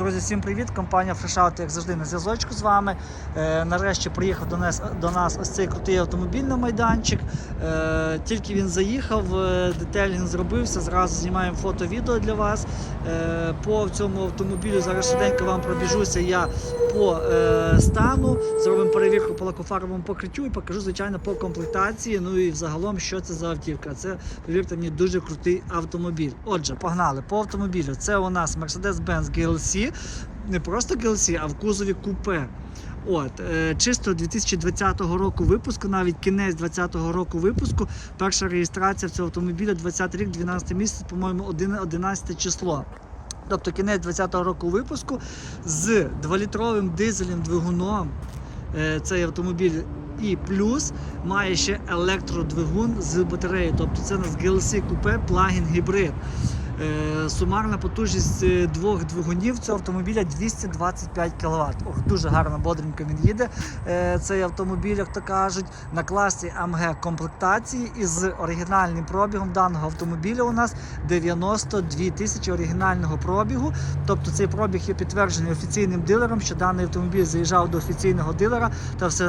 Друзі, всім привіт! Компанія FreshOut, як завжди, на зв'язочку з вами. Е, нарешті приїхав до нас, до нас ось цей крутий автомобіль на майданчик. Е, тільки він заїхав, е, детелінг зробився. Зразу знімаємо фото-відео для вас. Е, по цьому автомобілю зараз швиденько вам пробіжуся я по е, стану. Зробимо перевірку по лакофарбовому покриттю і покажу, звичайно, по комплектації. Ну і взагалом, що це за автівка. Це, повірте мені, дуже крутий автомобіль. Отже, погнали по автомобілю. Це у нас Mercedes-Benz GLC. Не просто GLC, а в кузові купе. От, е, чисто 2020 року випуску, навіть кінець 2020 року випуску. Перша реєстрація цього автомобіля 20 рік, 12 місяць, по-моєму, 11 число. Тобто кінець 2020 року випуску з 2-літровим дизельним двигуном. Е, Цей автомобіль і плюс має ще електродвигун з батареєю. Тобто це у нас GLC купе плагін гібрид. Е, Сумарна потужність е, двох двигунів цього автомобіля 225 кВт. Ох, дуже гарно, бодренько він їде. е, Цей автомобіль, як то кажуть, на класі АМГ комплектації із оригінальним пробігом даного автомобіля у нас 92 тисячі оригінального пробігу. Тобто цей пробіг є підтверджений офіційним дилером, що даний автомобіль заїжджав до офіційного дилера та все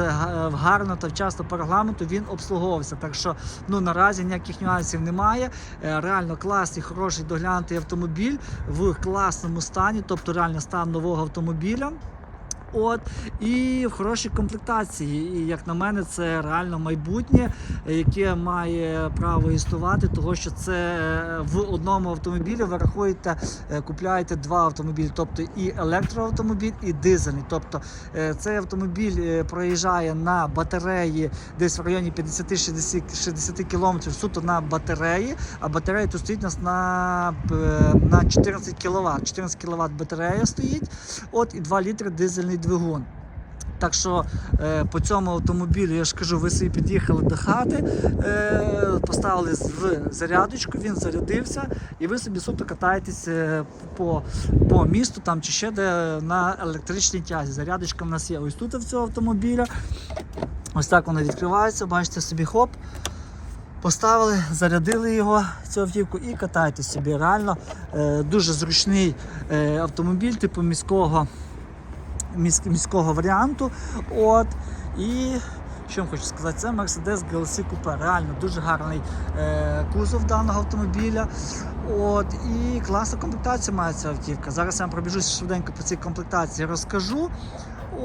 гарно та вчасно по регламенту він обслуговувався. Так що ну наразі ніяких нюансів немає. Реально класний, хороший доглянутий автомобіль в класному стані, тобто реально стан нового автомобіля. От і в хорошій комплектації. І як на мене, це реально майбутнє, яке має право існувати, того що це е, в одному автомобілі ви рахуєте, е, купляєте два автомобілі, тобто і електроавтомобіль, і дизельний. Тобто е, цей автомобіль проїжджає на батареї десь в районі 50-60 км суто на батареї, а батарея тут стоїть нас на, на 14 кВт. 14 кВт батарея стоїть, от і 2 літри дизельний двигун. Так що е, по цьому автомобілю, я ж кажу, ви собі під'їхали до хати, е, поставили в зарядочку, він зарядився, і ви собі суто катаєтесь е, по, по місту там чи ще де на електричній тязі. Зарядочка в нас є ось тут в цього автомобіля. Ось так воно відкривається, бачите собі хоп. Поставили, зарядили його, цю автівку і катайтесь собі. Реально е, дуже зручний е, автомобіль, типу міського, міськ, міського варіанту. От. І що вам хочу сказати, це Mercedes GLC Coupe. Реально дуже гарний е, кузов даного автомобіля. От, і класна комплектація має ця автівка. Зараз я вам пробіжусь швиденько по цій комплектації, розкажу.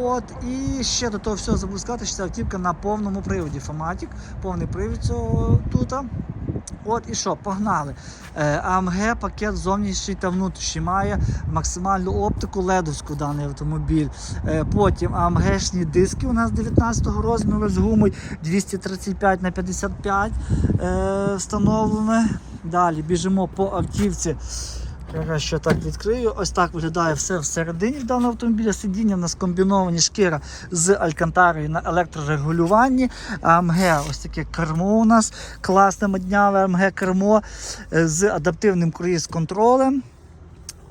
От, і ще до того всього забув сказати, що ця автівка на повному приводі. Фоматік, повний привід цього тут. От і що, погнали. АМГ пакет зовнішній та внутрішній має максимальну оптику ледовську даний автомобіль. Е, потім АМГ-шні диски у нас 19-го розміру з гумою 235 на 55 е, встановлені. Далі біжимо по автівці. Зараз ще так відкрию. Ось так виглядає все всередині даного автомобіля. Сидіння в нас комбіновані шкіра з алькантарою на електрорегулюванні. АМГ, ось таке кермо у нас. Класне модняве АМГ кермо е, з адаптивним круїз-контролем.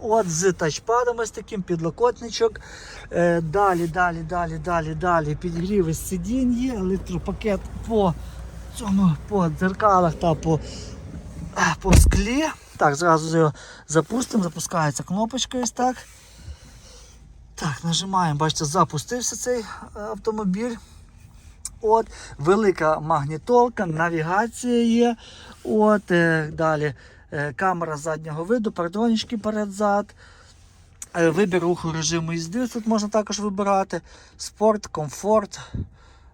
От з тачпадом ось таким підлокотничок. Е, Далі, далі, далі, далі, далі. Підігріви сидінь є, електропакет по цьому по дзеркалах та по, по склі. Так, зразу його запустимо, запускається кнопочка ось так. Так, нажимаємо, бачите, запустився цей е, автомобіль. От, велика магнітолка, навігація є. От, е, далі е, камера заднього виду, пардонічки перед-зад. Е, Вибір руху режиму їзди тут можна також вибирати. Спорт, комфорт,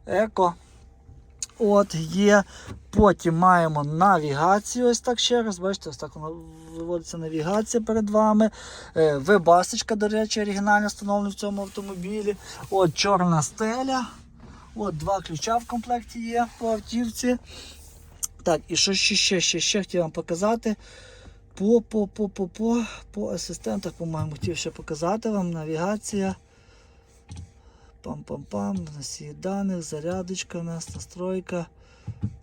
еко. От є. Потім маємо навігацію. Ось так ще раз. Бачите, ось так воно виводиться навігація перед вами. Е, Вебасочка, до речі, оригінально встановлена в цьому автомобілі. От чорна стеля. От два ключа в комплекті є по автівці. Так, і що ще, ще, ще, ще хотів вам показати. По, по, по, по, по, по асистентах, по-моєму, хотів ще показати вам навігація. Пам-пам-пам, носії даних, зарядочка у нас, настройка,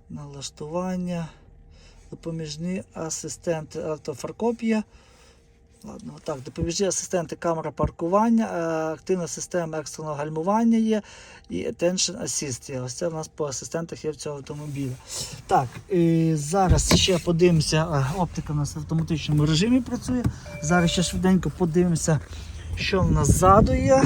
налаштування, допоміжні асистенти автофаркопія. Ладно, так, допоміжні асистенти камера паркування, е, активна система екстреного гальмування є і Attention Assist є. Ось це в нас по асистентах є в цього автомобіля. Так, і зараз ще подивимося, е, оптика у нас в автоматичному режимі працює. Зараз ще швиденько подивимося, Що в нас ззаду є?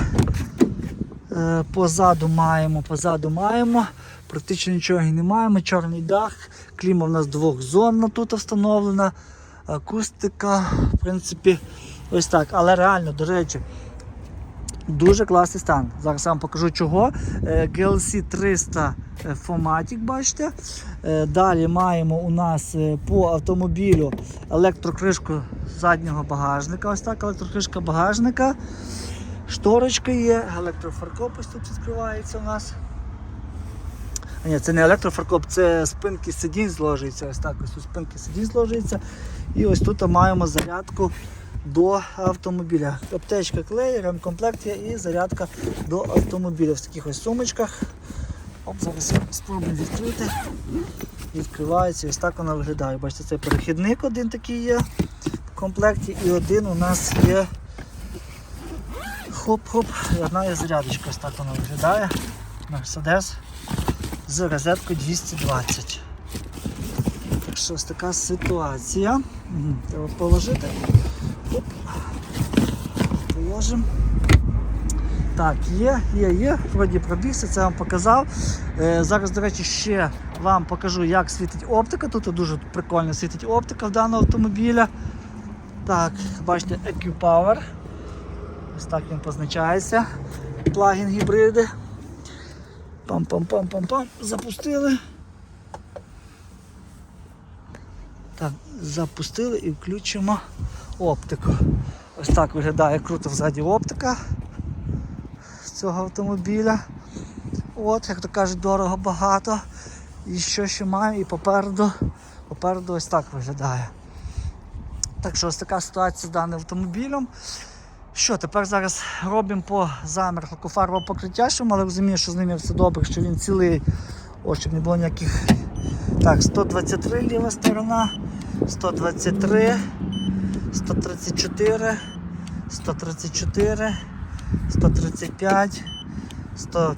Е, Позаду маємо, позаду маємо. Практично нічого не маємо. Чорний дах, кліма в нас двохзонна тут встановлена. Акустика, в принципі, ось так. Але реально, до речі, дуже класний стан. Зараз я вам покажу чого. GLC 300 Fomatic, бачите. Е, Далі маємо у нас е, по автомобілю електрокришку заднього багажника. Ось так, електрокришка багажника. Шторочка є, електрофаркоп тут відкривається у нас. А Ні, це не електрофаркоп, це спинки сидінь зложується. Ось так, ось тут спинки сидінь зложується. І ось тут маємо зарядку до автомобіля. Аптечка клеє, ремкомплект є і зарядка до автомобіля. В таких ось сумочках. Оп, зараз спробуємо відкрити. Відкривається, ось так вона виглядає. Бачите, це перехідник один такий є в комплекті, і один у нас є. Хоп-хоп, і одна є зарядочка, ось так вона виглядає. Мерседес з розеткою 220. Так що ось така ситуація. Треба положити. Хоп. Положимо. Так, є, є, є, вроді пробігся, це вам показав. Е, зараз, до речі, ще вам покажу, як світить оптика. Тут дуже прикольно світить оптика в даного автомобіля. Так, бачите, EQ-Power. Ось так він позначається. Плагін гібриди. Пам-пам-пам-пам-пам. Запустили. Так, запустили і включимо оптику. Ось так виглядає круто взаді оптика цього автомобіля. От, як то кажуть, дорого багато. І що ще має, і попереду, попереду ось так виглядає. Так що ось така ситуація з даним автомобілем. Що, тепер зараз робимо по замір лакофарбового покриття, що але розумію, що з ним все добре, що він цілий. Ось, щоб не було ніяких. Так, 123 ліва сторона, 123, 134, 134, 135, 100,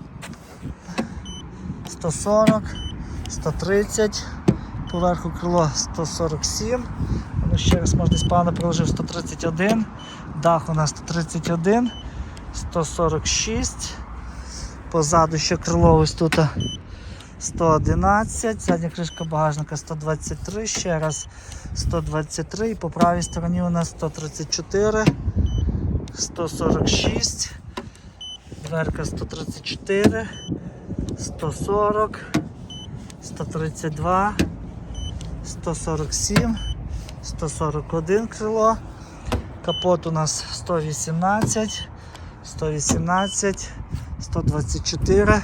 140, 130, поверху крило 147. Ну, ще раз можна десь погано приложив 131. Дах у нас 131, 146. Позаду ще крило ось тут 111, задня кришка багажника 123, ще раз 123 і по правій стороні у нас 134, 146, дверка 134, 140, 132, 147, 141 крило. Капот у нас 118, 118, 124,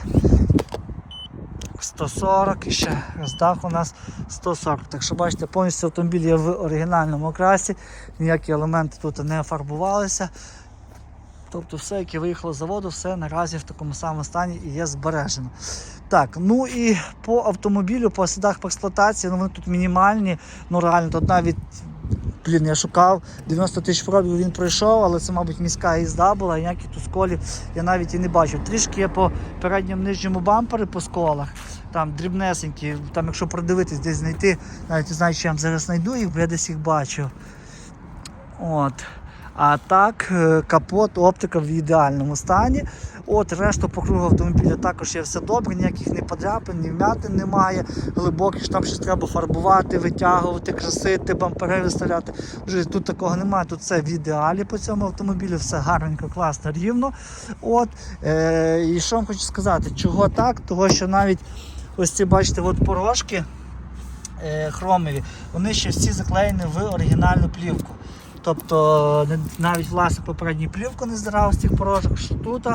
140 і ще раз дах у нас 140. Так що бачите, повністю автомобіль є в оригінальному окрасі, ніякі елементи тут не фарбувалися. Тобто все, яке виїхало з заводу, все наразі в такому самому стані і є збережено. Так, ну і по автомобілю, по слідах по експлуатації, ну вони тут мінімальні, ну реально, тут навіть Блін, я шукав 90 тисяч пробів він пройшов, але це, мабуть, міська їзда була, і ніяких тут сколів я навіть і не бачив. Трішки є по передньому нижньому бампері по сколах, там дрібнесенькі, там якщо продивитись, десь знайти, навіть не знаю, чи я зараз знайду їх, бо я десь їх бачив. От. А так, е, капот, оптика в ідеальному стані. От, решту по кругу автомобіля також є все добре, ніяких ні подряпин, ні вмятин немає. Глибоких там щось треба фарбувати, витягувати, красити, бампери виставляти. Вже тут такого немає. Тут все в ідеалі по цьому автомобілю, все гарненько, класно, рівно. От, е, і що вам хочу сказати, чого так? Того що навіть ось ці бачите, от порожки е, хромові, вони ще всі заклеєні в оригінальну плівку. Тобто навіть власне попередню плівку не здирав з цих порожок, що тут,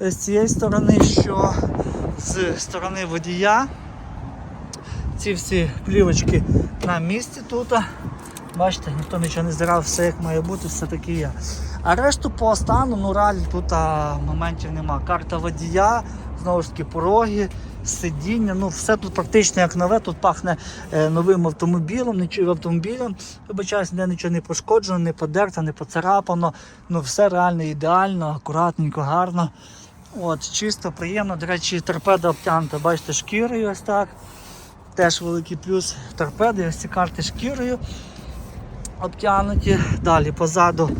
з цієї сторони, що з сторони водія. Ці всі плівочки на місці тут. Бачите, ніхто нічого не здирав, все як має бути, все таки є. А решту по стану, ну реально тут моментів нема. Карта водія, знову ж таки, пороги, сидіння, ну все тут практично як нове, тут пахне е, новим автомобілем, нічого автомобілем. Вибачаюсь, ніде нічого не пошкоджено, не подерто, не поцарапано. Ну все реально ідеально, акуратненько, гарно. От, чисто, приємно. До речі, торпеда обтягнута, бачите, шкірою ось так. Теж великий плюс торпеди, ось ці карти шкірою обтягнуті. Далі позаду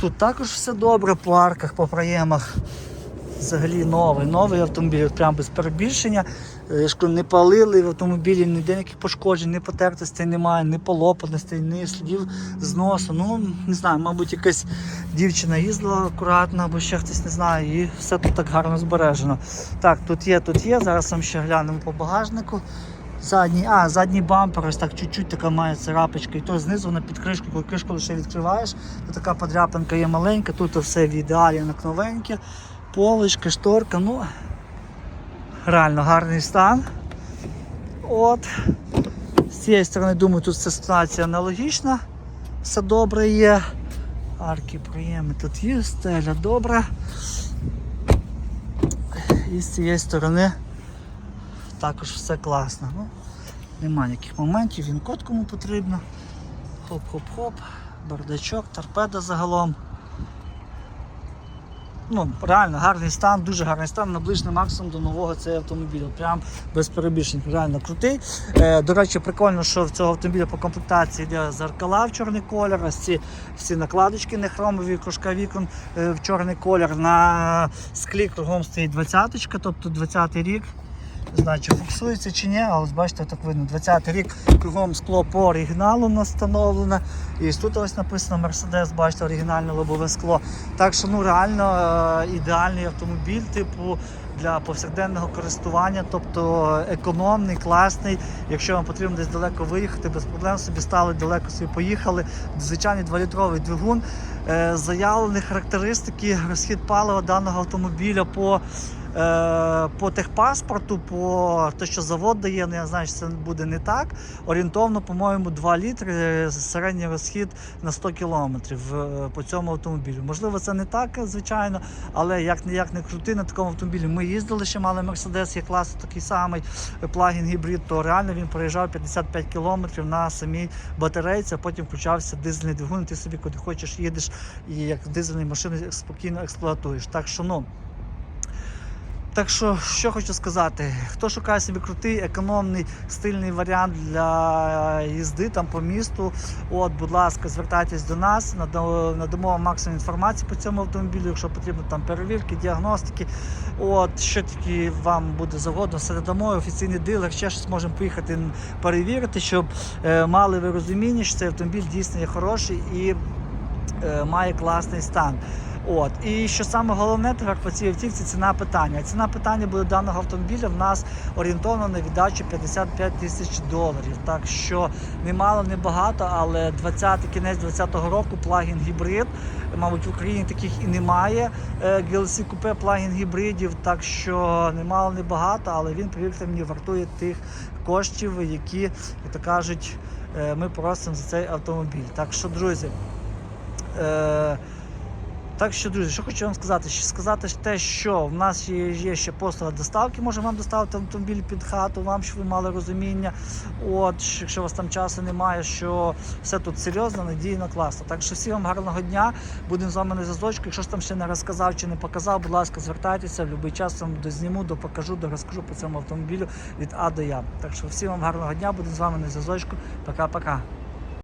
Тут також все добре по арках, по проємах. Взагалі новий, новий автомобіль, от прям без перебільшення. Е, не палили в автомобілі, ніде ніяких пошкоджень, ні потертостей немає, ні полопаностей, ні слідів зносу. Ну, не знаю, мабуть, якась дівчина їздила акуратно, або ще хтось не знає, і все тут так гарно збережено. Так, тут є, тут є. Зараз вам ще глянемо по багажнику. Задній, а, задній бампер, ось так чуть-чуть така має царапочка, і то знизу на підкришку, коли кришку лише відкриваєш, то така подряпинка є маленька, тут все в ідеалі як новеньке. Полочка, шторка, ну реально гарний стан. От. З цієї сторони, думаю, тут вся ситуація аналогічна. Все добре є. Арки приємні тут є, стеля добра. І з цієї сторони також все класно. Ну, Нема ніяких моментів, він кому потрібно. Хоп-хоп-хоп, бардачок, торпеда загалом. Ну, реально гарний стан, дуже гарний стан, наближений максимум до нового цей автомобіля. Прям без перебільшень, реально крутий. Е, до речі, прикольно, що в цього автомобіля по комплектації йде зеркала в чорний колір, ось ці всі накладочки не хромові, кружка вікон е, в чорний колір. На склі кругом стоїть 20-ка, тобто 20-й рік. Не знаю, чи фокусується чи ні, але бачите, так видно. 20-й рік кругом скло по оригіналу у нас встановлене. І тут ось написано Mercedes, бачите, оригінальне лобове скло. Так що ну реально е, ідеальний автомобіль, типу. Для повсякденного користування, тобто економний, класний. Якщо вам потрібно десь далеко виїхати, без проблем собі стали далеко собі поїхали. Звичайний 2-літровий двигун. Е, заявлені характеристики, розхід палива даного автомобіля по по техпаспорту, по те, що завод дає, ну я знаю, що це буде не так. Орієнтовно, по-моєму, 2 літри е, середній розхід на 100 кілометрів е, по цьому автомобілю. Можливо, це не так, звичайно, але як не як не крути на такому автомобілі. Ми їздили ще мали Мерседес, є класу такий самий плагін гібрид, то реально він проїжджав 55 кілометрів на самій батарейці, а потім включався дизельний двигун, ти собі куди хочеш їдеш і як дизельні машини спокійно експлуатуєш. Так що ну. Так що, що хочу сказати, хто шукає собі крутий, економний, стильний варіант для їзди там по місту, от, будь ласка, звертайтесь до нас, надамо вам максимум інформації по цьому автомобілю, якщо потрібно там перевірки, діагностики. От, що тільки вам буде завгодно, все надамо, офіційний дилер, ще щось можемо поїхати перевірити, щоб е, мали ви розуміння, що цей автомобіль дійсно є хороший і е, має класний стан. От і що саме головне тепер по цій автівці ціна питання. Ціна питання буде даного автомобіля в нас орієнтовно на віддачу 55 тисяч доларів. Так що не мало, не багато, але 20 кінець 20-го року плагін гібрид. Мабуть, в Україні таких і немає. GLC купе плагін гібридів, так що не мало, не багато, але він, повірте мені, вартує тих коштів, які, як то кажуть, е, ми просимо за цей автомобіль. Так що, друзі. Е, так що, друзі, що хочу вам сказати? Ще сказати те, що в нас є, є ще послуга доставки, можемо вам доставити автомобіль під хату, вам щоб ви мали розуміння. От, якщо у вас там часу немає, що все тут серйозно, надійно, класно. Так що всім вам гарного дня. Будемо з вами на зв'язочку. Якщо ж там ще не розказав чи не показав, будь ласка, звертайтеся в будь-який час вам дозніму, допокажу, дорозкажу по цьому автомобілю від А до Я. Так що всім вам гарного дня, будемо з вами на зв'язочку. Пока-пока.